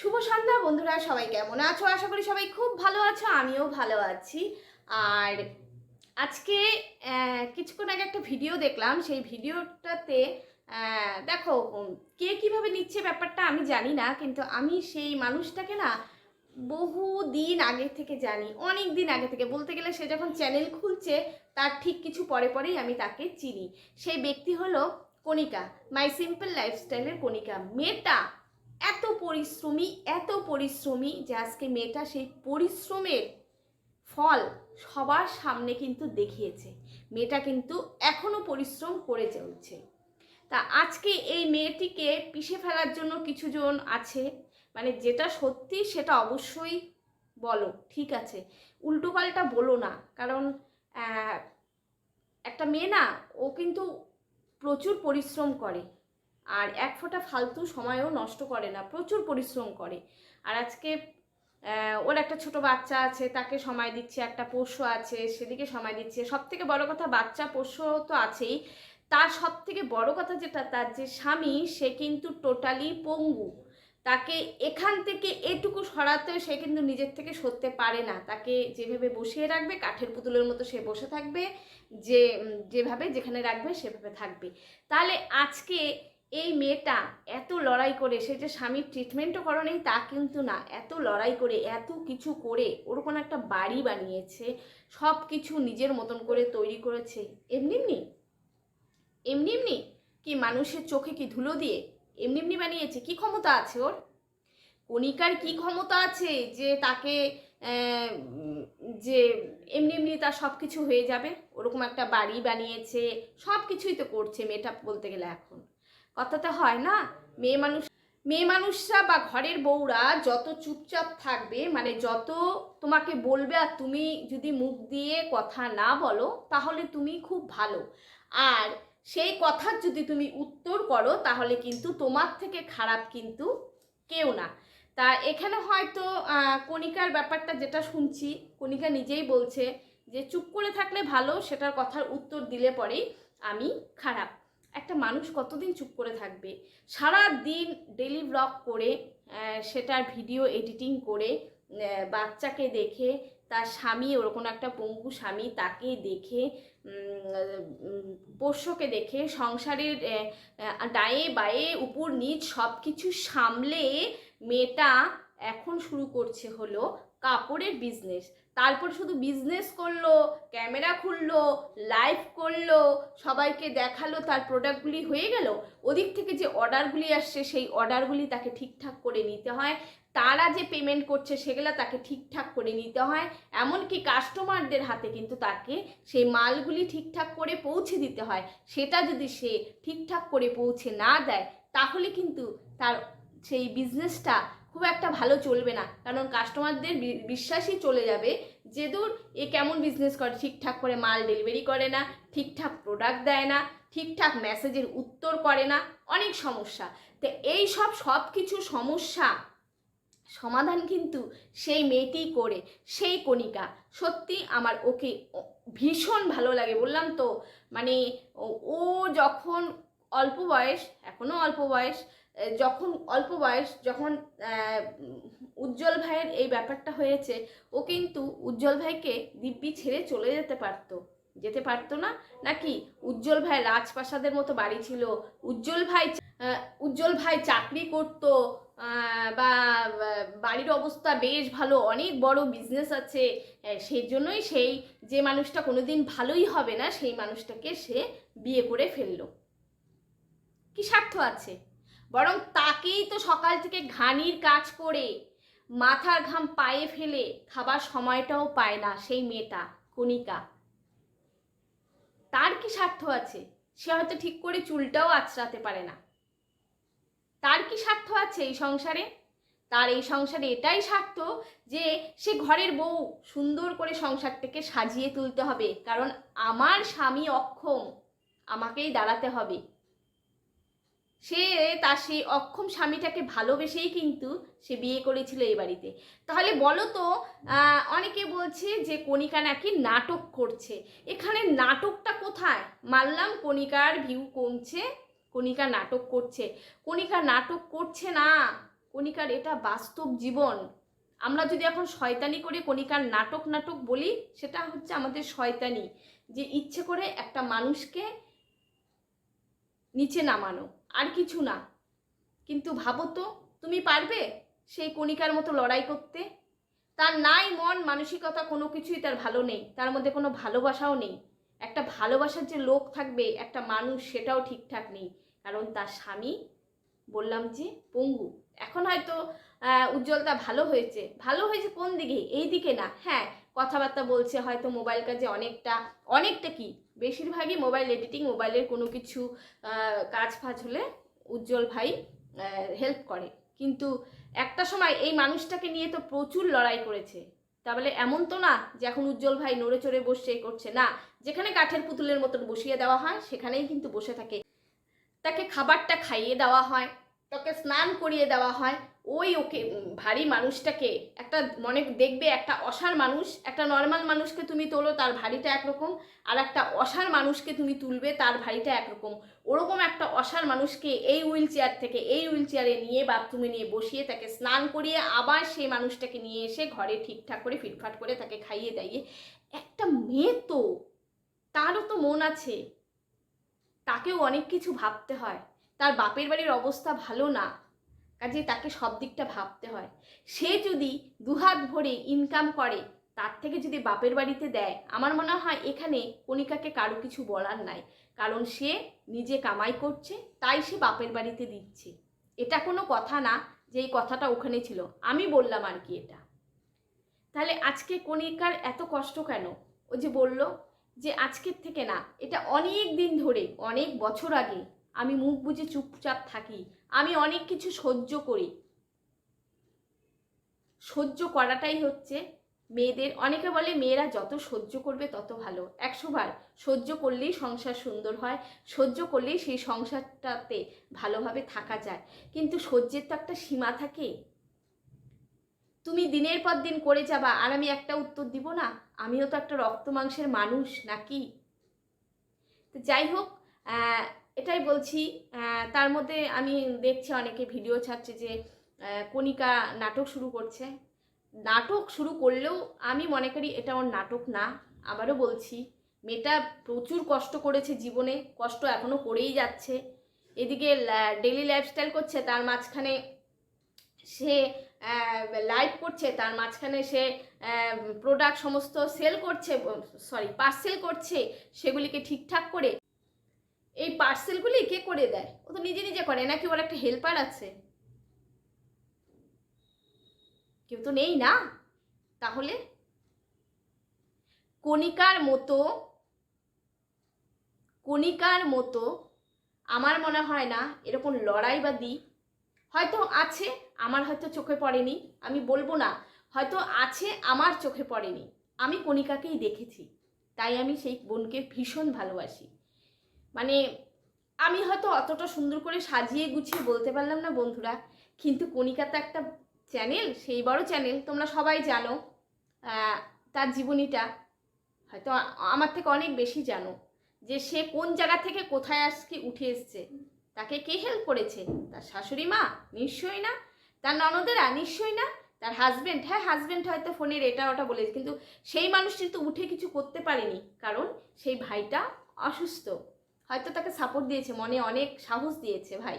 শুভ সন্ধ্যা বন্ধুরা, সবাই কেমন আছো? আশা করি সবাই খুব ভালো আছো, আমিও ভালো আছি। আর আজকে কিছুক্ষণ আগে একটা ভিডিও দেখলাম, সেই ভিডিওটাতে দেখো কে কীভাবে নিচ্ছে ব্যাপারটা আমি জানি না, কিন্তু আমি সেই মানুষটাকে না বহু দিন আগে থেকে জানি অনেক দিন আগে থেকে। বলতে গেলে সে যখন চ্যানেল খুলছে, তার ঠিক কিছু পরে পরেই আমি তাকে চিনি। সেই ব্যক্তি হলো কণিকা মাই সিম্পল লাইফস্টাইলের কণিকা। মেয়েটা এত পরিশ্রমী এত পরিশ্রমী যে আজকে মেয়েটা সেই পরিশ্রমের ফল সবার সামনে কিন্তু দেখিয়েছে। মেয়েটা কিন্তু এখনও পরিশ্রম করে চলছে। তা আজকে এই মেয়েটিকে পিষে ফেলার জন্য কিছুজন আছে মানে যেটা সত্যি সেটা অবশ্যই বলো, ঠিক আছে। উল্টোপাল্টা বলো না, কারণ একটা মেয়ে না, ও কিন্তু প্রচুর পরিশ্রম করে। আর এক ফোঁটা ফালতু সময়ও নষ্ট করে না, প্রচুর পরিশ্রম করে। আর আজকে ওর একটা ছোট বাচ্চা আছে, তাকে সময় দিচ্ছে, একটা পোষ্য আছে, সেদিকে সময় দিচ্ছে। সব থেকে বড় কথা, বাচ্চা, পোষ্য তো আছেই। তার সব থেকে বড় কথা যেটা, তার যে স্বামী, সে কিন্তু টোটালি পঙ্গু। তাকে এখান থেকে এটুকু সরাতেও সে কিন্তু নিজের থেকে সরতে পারে না। তাকে যেভাবে বসিয়ে রাখবে, কাঠের পুতুলের মতো সে বসে থাকবে, যে যেভাবে যেখানে রাখবে, সেভাবে থাকবে। তাহলে আজকে এই মেয়েটা এত লড়াই করে, সে যে স্বামীর ট্রিটমেন্টও করে নেই তা কিন্তু না। এত লড়াই করে, এত কিছু করে ওরকম একটা বাড়ি বানিয়েছে সব কিছু নিজের মতন করে তৈরি করেছে। এমনি এমনি? এমনি এমনি? কি মানুষের চোখে কি ধুলো দিয়ে এমনি এমনি বানিয়েছে? কি ক্ষমতা আছে ওর? কণিকার কি ক্ষমতা আছে যে তাকে যে এমনি এমনি তার সব কিছু হয়ে যাবে? ওরকম একটা বাড়ি বানিয়েছে সব কিছুই তো করছে মেয়েটা বলতে গেলে এখন। কথাতে হয় না? মেয়ে মানুষ মেয়ে মানুষরা বা ঘরের বউরা যত চুপচাপ থাকবে মানে যত তোমাকে বলবে আর তুমি যদি মুখ দিয়ে কথা না বলো, তাহলে তুমি খুব ভালো। আর সেই কথার যদি তুমি উত্তর করো, তাহলে কিন্তু তোমার থেকে খারাপ কিন্তু কেউ না। তা এখানে হয়তো কণিকার ব্যাপারটা যেটা শুনছি, কণিকা নিজেই বলছে যে, চুপ করে থাকলে ভালো, সেটার কথার উত্তর দিলে পরেই আমি খারাপ। একটা মানুষ কতদিন চুপ করে থাকবে? সারা দিন ডেলি ব্লগ করে সেটার ভিডিও এডিটিং করে বাচ্চাকে দেখে, তার স্বামী, ওরকম একটা পঙ্গু স্বামী, তাকে দেখে পোষ্যকে দেখে, সংসারের ডায়ে বায়ে, উপর নিচ সব কিছু সামলে মেয়েটা এখন শুরু করছে হলো কাপড়ের বিজনেস তারপর শুধু বিজনেস করল ক্যামেরা খুললো লাইভ করল, সবাইকে দেখাল, তার প্রোডাক্টগুলি হয়ে গেল। ওদিক থেকে যে অর্ডারগুলি আসছে, সেই অর্ডারগুলি তাকে ঠিকঠাক করে নিতে হয়। তারা যে পেমেন্ট করছে, সেগুলো তাকে ঠিকঠাক করে নিতে হয়। এমনকি কাস্টমারদের হাতে কিন্তু তাকে সেই মালগুলি ঠিকঠাক করে পৌঁছে দিতে হয়। সেটা যদি সে ঠিকঠাক করে পৌঁছে না দেয়, তাহলে কিন্তু তার সেই বিজনেসটা খুব একটা ভালো চলবে না। কারণ কাস্টমারদের বিশ্বাসই চলে যাবে যে দূর এ কেমন বিজনেস করে, ঠিকঠাক করে মাল ডেলিভারি করে না, ঠিকঠাক প্রোডাক্ট দেয় না, ঠিকঠাক মেসেজের উত্তর করে না, অনেক সমস্যা। তো এই সব সব কিছু সমস্যা, সমাধান কিন্তু সেই মেয়েটিই করে, সেই কণিকা। সত্যি আমার ওকে ভীষণ ভালো লাগে, বললাম তো। মানে ও- যখন অল্প বয়স এখনও অল্প বয়স যখন অল্প বয়স, যখন উজ্জ্বল ভাইয়ের এই ব্যাপারটা হয়েছে, ও কিন্তু উজ্জ্বল ভাইকে দিব্যি ছেড়ে চলে যেতে পারতো। যেতে পারতো না? নাকি উজ্জ্বল ভাই রাজপ্রাসাদের মতো বাড়ি ছিল? উজ্জ্বল ভাই উজ্জ্বল ভাই চাকরি করতো বা বাড়ির অবস্থা বেশ ভালো, অনেক বড় বিজনেস আছে সেই জন্যই সেই যে মানুষটা কোনোদিন ভালোই হবে না, সেই মানুষটাকে সে বিয়ে করে ফেলল। কি স্বার্থ আছে? বরং তাকেই তো সকাল থেকে ঘানির কাজ করে, মাথার ঘাম পায়ে ফেলে খাবার সময়টাও পায় না সেই মেয়েটা, কণিকা। তার কি স্বার্থ আছে? সে হয়তো ঠিক করে চুলটাও আঁচড়াতে পারে না। তার কি স্বার্থ আছে এই সংসারে? তার এই সংসারে এটাই স্বার্থ যে সে ঘরের বউ, সুন্দর করে সংসারটাকে সাজিয়ে তুলতে হবে, কারণ আমার স্বামী অক্ষম, আমাকেই দাঁড়াতে হবে। সে, তার সেই অক্ষম স্বামীটাকে ভালোবেসেই কিন্তু সে বিয়ে করেছিল এই বাড়িতে। তাহলে বলো তো অনেকে বলছে যে কণিকা নাকি নাটক করছে। এখানে নাটকটা কোথায়? মানলাম কণিকার ভিউ কমছে, কণিকা নাটক করছে। কণিকা নাটক করছে না, কণিকার এটা বাস্তব জীবন। আমরা যদি এখন শয়তানি করে কণিকার নাটক নাটক বলি, সেটা হচ্ছে আমাদের শয়তানি। যে ইচ্ছে করে একটা মানুষকে নিচে নামানো, আর কিছু না। কিন্তু ভাবো তো, তুমি পারবে সেই কণিকার মতো লড়াই করতে? তার নাই মন, মানসিকতা কোনো কিছুই তার ভালো নেই। তার মধ্যে কোনো ভালোবাসাও নেই। একটা ভালোবাসার যে লোক থাকবে, একটা মানুষ, সেটাও ঠিকঠাক নেই। কারণ তার স্বামী, বললাম যে পঙ্গু। এখন হয়তো উজ্জ্বলতা ভালো হয়েছে। ভালো হয়েছে কোন দিকে? এই দিকে না। হ্যাঁ কথাবার্তা বলছে, হয়তো মোবাইল কাজে অনেকটা অনেকটা কি? বেশিরভাগই মোবাইল এডিটিং মোবাইলের কোনো কিছু কাজ ফাজ হলে উজ্জ্বল ভাই হেল্প করে। কিন্তু একটা সময় এই মানুষটাকে নিয়ে তো প্রচুর লড়াই করেছে। তাহলে এমন তো না যে এখন উজ্জ্বল ভাই নড়ে চড়ে বসে এ করছে। না, যেখানে কাঠের পুতুলের মতন বসিয়ে দেওয়া হয়, সেখানেই কিন্তু বসে থাকে। তাকে খাবারটা খাইয়ে দেওয়া হয়, তাকে স্নান করিয়ে দেওয়া হয় ওই ওকে ভারী মানুষটাকে একটা, মনে দেখবে একটা অসার মানুষ, একটা নর্মাল মানুষকে তুমি তোলো, তার ভারীটা একরকম, আর একটা অসার মানুষকে তুমি তুলবে, তার ভারীটা একরকম। ওরকম একটা অসার মানুষকে এই হুইল চেয়ার থেকে, এই হুইল চেয়ারে নিয়ে বাথরুমে নিয়ে বসিয়ে, তাকে স্নান করিয়ে, আবার সেই মানুষটাকে নিয়ে এসে ঘরে ঠিকঠাক করে, ফিটফাট করে তাকে খাইয়ে দাইয়ে, একটা মেয়ে তো, তারও তো মন আছে। তাকেও অনেক কিছু ভাবতে হয়। তার বাপের বাড়ির অবস্থা ভালো না। কাজে তাকে সব দিকটা ভাবতে হয়। সে যদি দুহাত ভরে ইনকাম করে, তার থেকে যদি বাপের বাড়িতে দেয়, আমার মনে হয় এখানে কণিকাকে কারও কিছু বলার নাই। কারণ সে নিজে কামাই করছে, তাই সে বাপের বাড়িতে দিচ্ছে। এটা কোনো কথা না যে এই কথাটা ওখানে ছিল। আমি বললাম আর কি এটা। তাহলে আজকে কণিকার এত কষ্ট কেন? ও যে বলল যে আজকের থেকে না, এটা অনেক দিন ধরে, অনেক বছর আগে আমি মুখ বুজে চুপচাপ থাকি। আমি অনেক কিছু সহ্য করি। সহ্য করাটাই হচ্ছে মেয়েদের, অনেকে বলে মেয়েরা যত সহ্য করবে তত ভালো। একশো বার সহ্য করলেই সংসার সুন্দর হয়, সহ্য করলেই সেই সংসারটাতে ভালোভাবে থাকা যায়। কিন্তু সহ্যের তো একটা সীমা থাকে। তুমি দিনের পর দিন করে যাবা আর আমি একটা উত্তর দিব না? আমিও তো একটা রক্ত মাংসের মানুষ নাকি? যাই হোক এটাই বলছি। তার মধ্যে আমি দেখছি অনেকে ভিডিও ছাড়ছে যে কণিকা নাটক শুরু করছে। নাটক শুরু করলেও আমি মনে করি এটা ওর নাটক না আবারও বলছি। মেয়েটা প্রচুর কষ্ট করেছে জীবনে, কষ্ট এখনও করেই যাচ্ছে। এদিকে ডেলি লাইফস্টাইল করছে, তার মাঝখানে সে লাইভ করছে, তার মাঝখানে সে প্রোডাক্ট সমস্ত সেল করছে সরি পার্সেল করছে, সেগুলিকে ঠিকঠাক করে এই পার্সেলগুলি কে করে দেয়? ও তো নিজে নিজে করে, নাকি ওর একটা হেল্পার আছে? কেউ তো নেই না? তাহলে? কণিকার মতো কণিকার মতো আমার মনে হয় না এরকম লড়াই বা দিই হয়তো আছে, আমার হয়তো চোখে পড়েনি, আমি বলব না। হয়তো আছে, আমার চোখে পড়েনি। আমি কণিকাকেই দেখেছি। তাই আমি সেই বোনকে ভীষণ ভালোবাসি। মানে আমি হয়তো অতটা সুন্দর করে সাজিয়ে গুছিয়ে বলতে পারলাম না বন্ধুরা, কিন্তু কণিকা তো একটা চ্যানেল সেই বড় চ্যানেল তোমরা সবাই জানো তার জীবনীটা। হয়তো আমার থেকে অনেক বেশি জানো, যে সে কোন জায়গা থেকে কোথায় আজকে উঠে এসছে, তাকে কে হেল্প করেছে? তার শাশুড়ি মা, নিশ্চয়ই না? তার ননদেরা, নিশ্চয়ই না? তার হাজবেন্ড হ্যাঁ হাজবেন্ড হয়তো ফোনের এটা ওটা বলেছে, কিন্তু সেই মানুষটি তো উঠে কিছু করতে পারেনি, কারণ সেই ভাইটা অসুস্থ। হয়তো তাকে সাপোর্ট দিয়েছে, মনে অনেক সাহস দিয়েছে ভাই।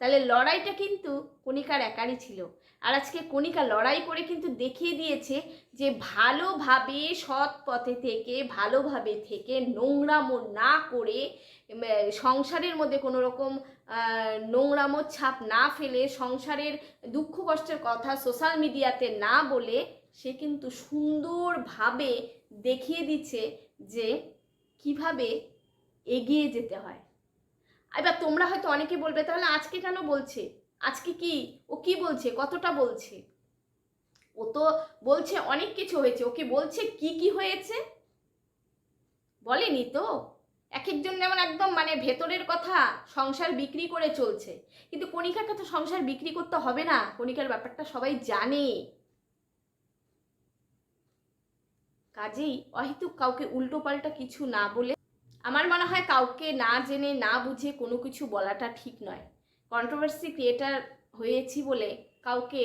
তাহলে লড়াইটা কিন্তু কণিকার একারই ছিল। আর আজকে কণিকা লড়াই করে কিন্তু দেখিয়ে দিয়েছে যে ভালোভাবে সৎ পথে থেকে, ভালোভাবে থেকে নোংরামো না করে সংসারের মধ্যে কোনো রকম নোংরামো ছাপ না ফেলে সংসারের দুঃখ কষ্টের কথা সোশ্যাল মিডিয়াতে না বলে সে কিন্তু সুন্দরভাবে দেখিয়ে দিচ্ছে যে কীভাবে এগিয়ে যেতে হয়। এবার তোমরা হয়তো অনেকে বলবে, তাহলে আজকে কেন বলছে? আজকে কি? ও কি বলছে? কতটা বলছে? ও তো বলছে অনেক কিছু হয়েছে। ওকে বলছে কি কি হয়েছে? বলেনি তো। এক একজন যেমন একদম মানে ভেতরের কথা সংসার বিক্রি করে চলছে। কিন্তু কণিকাকে তো সংসার বিক্রি করতে হবে না। কণিকার ব্যাপারটা সবাই জানে। কাজেই অহেতুক কাউকে উল্টো পাল্টা কিছু না বলে আমার মনে হয় কাউকে না জেনে, না বুঝে কোনো কিছু বলাটা ঠিক নয়। কন্ট্রোভার্সি ক্রিয়েটার হয়েছি বলে কাউকে,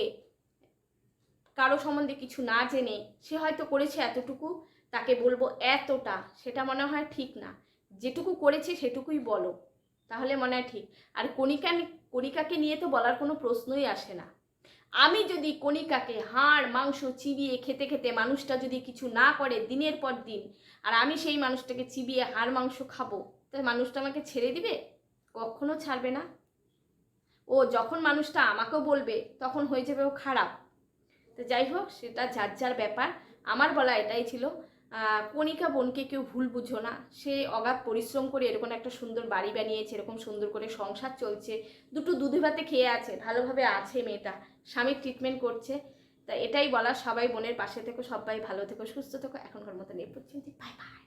কারও সম্বন্ধে কিছু না জেনে সে হয়তো করেছে এতটুকু, তাকে বলব এতটা, সেটা মনে হয় ঠিক না। যেটুকু করেছে সেটুকুই বলো, তাহলে মনে হয় ঠিক। আর কণিকা কণিকাকে নিয়ে তো বলার কোনো প্রশ্নই আসে না। আমি যদি কণিকাকে হাড়, মাংস চিবিয়ে খেতে খেতে মানুষটা যদি কিছু না করে দিনের পর দিন, আর আমি সেই মানুষটাকে চিবিয়ে হাড়, মাংস খাব তাহলে মানুষটা আমাকে ছেড়ে দিবে? কখনো ছাড়বে না। ও যখন মানুষটা আমাকেও বলবে, তখন হয়ে যাবে ও খারাপ। তো যাই হোক, সেটা যার যার ব্যাপার। আমার বলা এটাই ছিল কণিকা বোনকে কেউ ভুল বুঝো না। সে অগাধ পরিশ্রম করে এরকম একটা সুন্দর বাড়ি বানিয়েছে, এরকম সুন্দর করে সংসার চলছে। দুটো দুধে ভাতে খেয়ে আছে, ভালোভাবে আছে মেয়েটা, স্বামীর ট্রিটমেন্ট করছে। তা এটাই বলা সবাই বোনের পাশে থেকো, সবাই ভালো থেকো, সুস্থ থেকো। এখনকার মতো নিয়ে পর্যন্ত বাই বাই